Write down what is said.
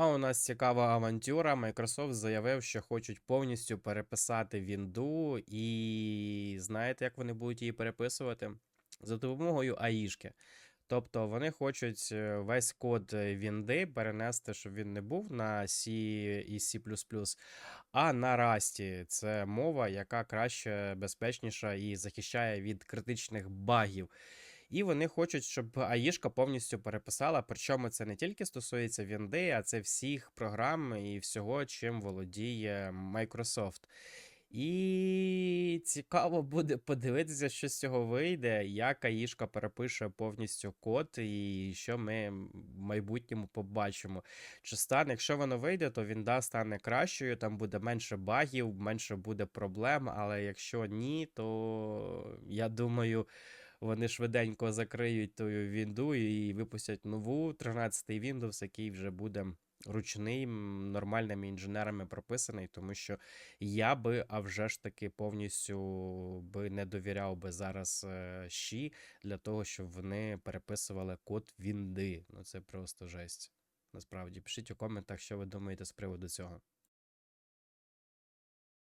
А у нас цікава авантюра. Microsoft заявив, що хочуть повністю переписати Вінду, і знаєте, як вони будуть її переписувати? За допомогою АІшки. Тобто вони хочуть е, весь код Вінди перенести, щоб він не був на C і C++, а на Rust. Це мова, яка краще, безпечніша і захищає від критичних багів. І вони хочуть, щоб АІшка повністю переписала. Причому це не тільки стосується Вінди, а це всіх програм і всього, чим володіє Microsoft. І цікаво буде подивитися, що з цього вийде, як АІшка перепише повністю код, і що ми в майбутньому побачимо. Чи стане, якщо воно вийде, то Вінда стане кращою, там буде менше багів, менше буде проблем. Але якщо ні, то я думаю, вони швиденько закриють ту вінду і випустять нову 13-й Windows, який вже буде ручний, нормальними інженерами прописаний, тому що я би, а вже ж таки, повністю би не довіряв би зараз е, щі для того, щоб вони переписували код вінди. Ну це просто жесть. Насправді, пишіть у коментах, що ви думаєте з приводу цього.